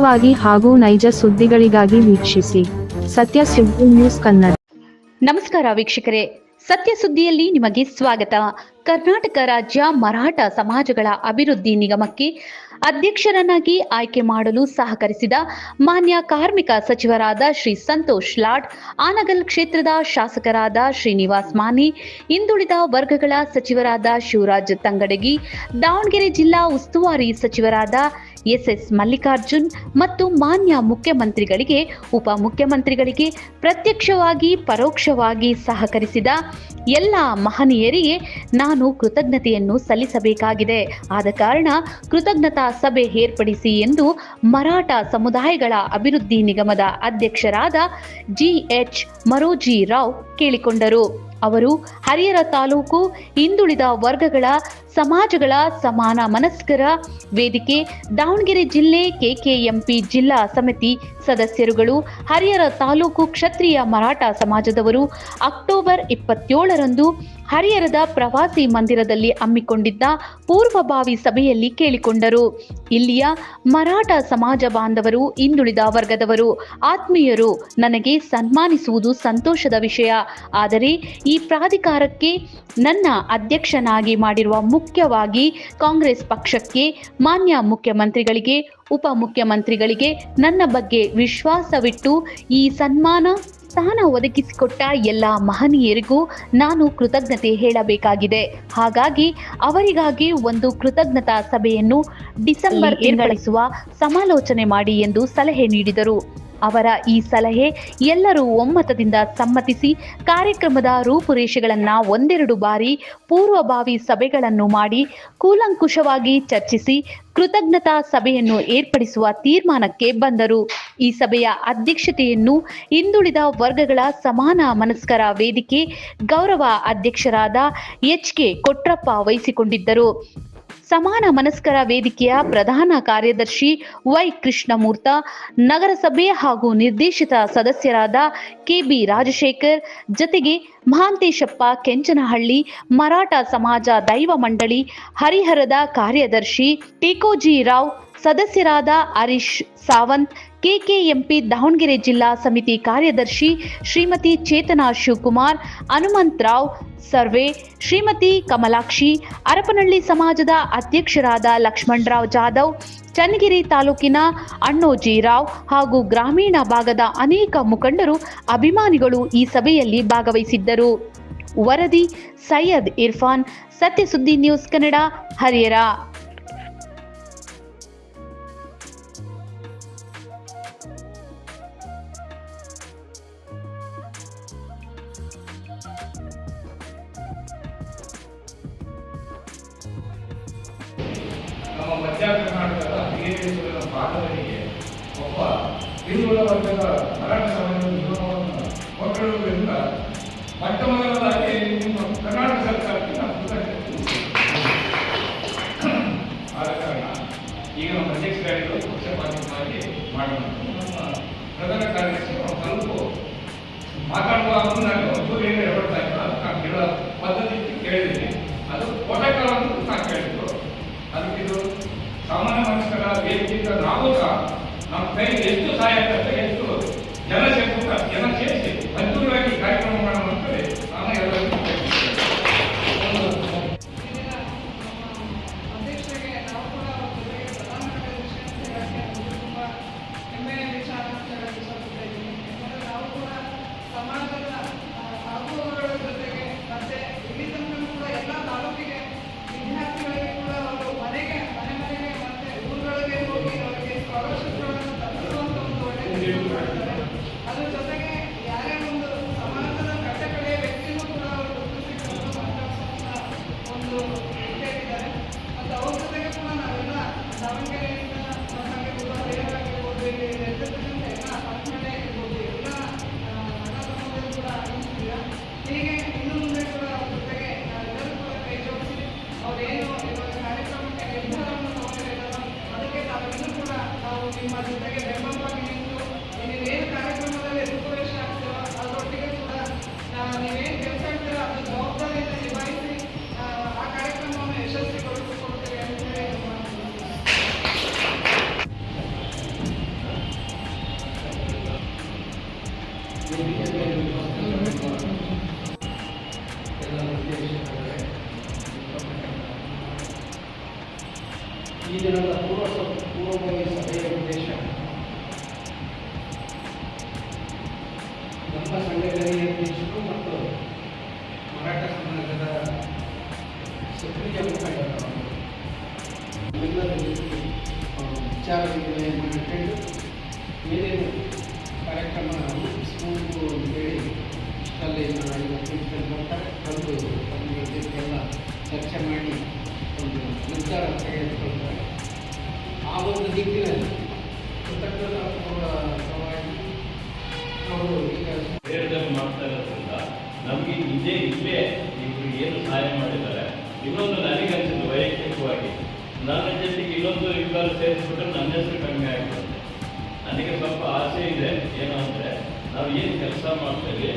ವಾಗಿ ಹಾಗೂ ನೈಜ ಸುದ್ದಿಗಳಿಗಾಗಿ ವೀಕ್ಷಿಸಿ ಸತ್ಯ ಸುದ್ದಿ ನ್ಯೂಸ್ ಕನ್ನಡ. ನಮಸ್ಕಾರ ವೀಕ್ಷಕರೇ. ಸತ್ಯ ಸುದ್ದಿಯಲ್ಲಿ ನಿಮಗೆ ಸ್ವಾಗತ. ಕರ್ನಾಟಕ ರಾಜ್ಯ ಮರಾಠ ಸಮಾಜಗಳ ಅಭಿವೃದ್ಧಿ ನಿಗಮಕ್ಕೆ ಅಧ್ಯಕ್ಷರನ್ನಾಗಿ ಆಯ್ಕೆ ಮಾಡಲು ಸಹಕರಿಸಿದ ಮಾನ್ಯ ಕಾರ್ಮಿಕ ಸಚಿವರಾದ ಶ್ರೀ ಸಂತೋಷ್ ಲಾಡ್, ಆನಗಲ್ ಕ್ಷೇತ್ರದ ಶಾಸಕರಾದ ಶ್ರೀನಿವಾಸ್ ಮಾನಿ, ಹಿಂದುಳಿದ ವರ್ಗಗಳ ಸಚಿವರಾದ ಶಿವರಾಜ್ ತಂಗಡಗಿ, ದಾವಣಗೆರೆ ಜಿಲ್ಲಾ ಉಸ್ತುವಾರಿ ಸಚಿವರಾದ ಎಸ್ಎಸ್ ಮಲ್ಲಿಕಾರ್ಜುನ್ ಮತ್ತು ಮಾನ್ಯ ಮುಖ್ಯಮಂತ್ರಿಗಳಿಗೆ ಉಪಮುಖ್ಯಮಂತ್ರಿಗಳಿಗೆ ಪ್ರತ್ಯಕ್ಷವಾಗಿ, ಪರೋಕ್ಷವಾಗಿ ಸಹಕರಿಸಿದ ಎಲ್ಲ ಮಹನೀಯರಿಗೆ ನಾನು ಕೃತಜ್ಞತೆಯನ್ನು ಸಲ್ಲಿಸಬೇಕಾಗಿದೆ. ಆದ ಕಾರಣ ಕೃತಜ್ಞತಾ ಸಭೆ ಏರ್ಪಡಿಸಿ ಎಂದು ಮರಾಠ ಸಮುದಾಯಗಳ ಅಭಿವೃದ್ಧಿ ನಿಗಮದ ಅಧ್ಯಕ್ಷರಾದ ಜಿಎಚ್ ಮರೋಜಿ ರಾವ್ ಕೇಳಿಕೊಂಡರು. ಅವರು ಹರಿಹರ ತಾಲೂಕು ಹಿಂದುಳಿದ ವರ್ಗಗಳ ಸಮಾಜಗಳ ಸಮಾನ ಮನಸ್ಕರ ವೇದಿಕೆ ದಾವಣಗೆರೆ ಜಿಲ್ಲೆ ಕೆಕೆಎಂಪಿ ಜಿಲ್ಲಾ ಸಮಿತಿ ಸದಸ್ಯರುಗಳು, ಹರಿಹರ ತಾಲೂಕು ಕ್ಷತ್ರಿಯ ಮರಾಠ ಸಮಾಜದವರು ಅಕ್ಟೋಬರ್ ಇಪ್ಪತ್ತೇಳರಂದು ಹರಿಹರದ ಪ್ರವಾಸಿ ಮಂದಿರದಲ್ಲಿ ಹಮ್ಮಿಕೊಂಡಿದ್ದ ಪೂರ್ವಭಾವಿ ಸಭೆಯಲ್ಲಿ ಕೇಳಿಕೊಂಡರು. ಇಲ್ಲಿಯ ಮರಾಠ ಸಮಾಜ ಬಾಂಧವರು ಹಿಂದುಳಿದ ವರ್ಗದವರು, ಆತ್ಮೀಯರು ನನಗೆ ಸನ್ಮಾನಿಸುವುದು ಸಂತೋಷದ ವಿಷಯ. ಆದರೆ ಈ ಪ್ರಾಧಿಕಾರಕ್ಕೆ ನನ್ನ ಅಧ್ಯಕ್ಷನಾಗಿ ಮಾಡಿರುವ ಮುಖ್ಯವಾಗಿ ಕಾಂಗ್ರೆಸ್ ಪಕ್ಷಕ್ಕೆ ಮಾನ್ಯ ಮುಖ್ಯಮಂತ್ರಿಗಳಿಗೆ ಉಪಮುಖ್ಯಮಂತ್ರಿಗಳಿಗೆ ನನ್ನ ಬಗ್ಗೆ ವಿಶ್ವಾಸವಿಟ್ಟು ಈ ಸನ್ಮಾನ ಸ್ಥಾನ ಒದಗಿಸಿಕೊಟ್ಟ ಎಲ್ಲ ಮಹನೀಯರಿಗೂ ನಾನು ಕೃತಜ್ಞತೆ ಹೇಳಬೇಕಾಗಿದೆ. ಹಾಗಾಗಿ ಅವರಿಗಾಗಿ ಒಂದು ಕೃತಜ್ಞತಾ ಸಭೆಯನ್ನು ಡಿಸೆಂಬರ್ ಏರ್ಪಡಿಸುವ ಸಮಾಲೋಚನೆ ಮಾಡಿ ಎಂದು ಸಲಹೆ ನೀಡಿದರು. ಅವರ ಈ ಸಲಹೆ ಎಲ್ಲರೂ ಒಮ್ಮತದಿಂದ ಸಮ್ಮತಿಸಿ ಕಾರ್ಯಕ್ರಮದ ರೂಪುರೇಷೆಗಳನ್ನು ಒಂದೆರಡು ಬಾರಿ ಪೂರ್ವಭಾವಿ ಸಭೆಗಳನ್ನು ಮಾಡಿ ಕೂಲಂಕುಷವಾಗಿ ಚರ್ಚಿಸಿ ಕೃತಜ್ಞತಾ ಸಭೆಯನ್ನು ಏರ್ಪಡಿಸುವ ತೀರ್ಮಾನಕ್ಕೆ ಬಂದರು. ಈ ಸಭೆಯ ಅಧ್ಯಕ್ಷತೆಯನ್ನು ಹಿಂದುಳಿದ ವರ್ಗಗಳ ಸಮಾನ ಮನಸ್ಕರ ವೇದಿಕೆ ಗೌರವ ಅಧ್ಯಕ್ಷರಾದ ಎಚ್ ಕೆ ಕೊಟ್ರಪ್ಪ ವಹಿಸಿಕೊಂಡಿದ್ದರು. ಸಮಾನ ಮನಸ್ಕರ ವೇದಿಕೆಯ ಪ್ರಧಾನ ಕಾರ್ಯದರ್ಶಿ ವೈ ಕೃಷ್ಣಮೂರ್ತ, ನಗರಸಭೆ ಹಾಗೂ ನಿರ್ದೇಶಿತ ಸದಸ್ಯರಾದ ಕೆಬಿ ರಾಜಶೇಖರ್, ಜತೆಗೆ ಮಹಾಂತೇಶಪ್ಪ ಕೆಂಚನಹಳ್ಳಿ, ಮರಾಠ ಸಮಾಜ ದೈವ ಮಂಡಳಿ ಹರಿಹರದ ಕಾರ್ಯದರ್ಶಿ ಟೇಕೋಜಿ ರಾವ್ ಸದಸ್ಯರಾದ ಹರೀಶ್ ಸಾವಂತ್ ಕೆಕೆಎಂಪಿ ದಾವಣಗೆರೆ ಜಿಲ್ಲಾ ಸಮಿತಿ ಕಾರ್ಯದರ್ಶಿ ಶ್ರೀಮತಿ ಚೇತನಾ ಶಿವಕುಮಾರ್ ಹನುಮಂತರಾವ್ ಸರ್ವೆ ಶ್ರೀಮತಿ ಕಮಲಾಕ್ಷಿ ಅರಪನಹಳ್ಳಿ ಸಮಾಜದ ಅಧ್ಯಕ್ಷರಾದ ಲಕ್ಷ್ಮಣರಾವ್ ಜಾಧವ್, ಚನ್ನಗಿರಿ ತಾಲೂಕಿನ ಅಣ್ಣೋಜಿ ರಾವ್ ಹಾಗೂ ಗ್ರಾಮೀಣ ಭಾಗದ ಅನೇಕ ಮುಖಂಡರು ಅಭಿಮಾನಿಗಳು ಈ ಸಭೆಯಲ್ಲಿ ಭಾಗವಹಿಸಿದ್ದರು. ವರದಿ ಸೈಯದ್ ಇರ್ಫಾನ್, ಸತ್ಯಸುದ್ದಿ ನ್ಯೂಸ್ ಕನ್ನಡ, ಹರಿಹರ. ಮಧ್ಯ ಕರ್ನಾಟಕದ ಹಿರಿಯ ಭಾಗವಹಿಗೆ ಒಬ್ಬ ಹಿಂದುಳ ವರ್ಗದ ಮರಾಠ ಸಮಾಜದ ಕೊಟ್ಟಿರುವುದರಿಂದ ಮೊಟ್ಟ ಮೊದಲದಾಗಿ ನಿಮ್ಮ ಕರ್ನಾಟಕ ಸರ್ಕಾರಕ್ಕೆ ನಾನು ಆದ ಕಾರಣ ಈಗ ನಮ್ಮ ಅಧ್ಯಕ್ಷರಾಗಿರೋ ಪಕ್ಷಪಾತವಾಗಿ ಮಾಡೋಣ. ನಮ್ಮ ಪ್ರಧಾನ ಕಾರ್ಯದರ್ಶಿ ಸ್ವಲ್ಪ ಮಾತಾಡುವ ನಾನು ಏನು ಹೇಳ್ತಾ ಇದ್ರು ಅದು ನಾನು ಕೇಳೋ ಪದ್ಧತಿ ಕೇಳಿದ್ದೀನಿ ಅದು ಸಹ ನಮ್ಮ ಕೈಗೆ ಎಷ್ಟು ಸಹಾಯ ಆಗ್ತದೆ? ನಿಮ್ಮ ಜೊತೆಗೆ ಬೆಂಬಲವಾಗಿ ನಿಂತು ನೀವೇನು ಕಾರ್ಯಕ್ರಮದಲ್ಲಿ ರೂಪುರೇಷೆ ಆಗ್ತೀರೋ ಅದರೊಟ್ಟಿಗೆ ಕೂಡ ನೀವೇನು ಕೆಲಸ ಇರ್ತೀರೋ ಅದರ ಜವಾಬ್ದಾರಿಯನ್ನು ನಿಭಾಯಿಸಿ, ಆ ಕಾರ್ಯಕ್ರಮವನ್ನು ಯಶಸ್ವಿಗೊಳಿಸಿಕೊಡ್ತೀರಿ ಅಂತ ಹೇಳಿ ಈ ದಿನದ ಪೂರ್ವ ಪೂರ್ವಭಾವಿ ನಮ್ಮ ಸಂಘಟನೆಯ ಅಧ್ಯಕ್ಷರು ಮತ್ತು ಮರಾಠ ಸಮಾಜದ ಸಕ್ರಿಯ ಮುಖಂಡರು ನಮ್ಮೆಲ್ಲರ ಜೊತೆಗೆ ಅವರು ವಿಚಾರ ವಿನಿಮಯ ಮಾಡಿಕೊಂಡು ಇನ್ನೊಂದು ನನಗೆ ಅನಿಸಿದ್ದು ವೈಯಕ್ತಿಕವಾಗಿ. ನನ್ನ ಜೊತೆಗೆ ಇನ್ನೊಂದು ಇಬ್ಬರು ಸೇರಿಸ್ಬಿಟ್ರೆ ನನ್ನ ಹೆಸರು ಕಮ್ಮಿ ಆಗ್ತದೆ ನನಗೆ ಸ್ವಲ್ಪ ಆಸೆ ಇದೆ ಏನು ಅಂದರೆ ನಾವು ಏನು ಕೆಲಸ ಮಾಡ್ತೇವೆ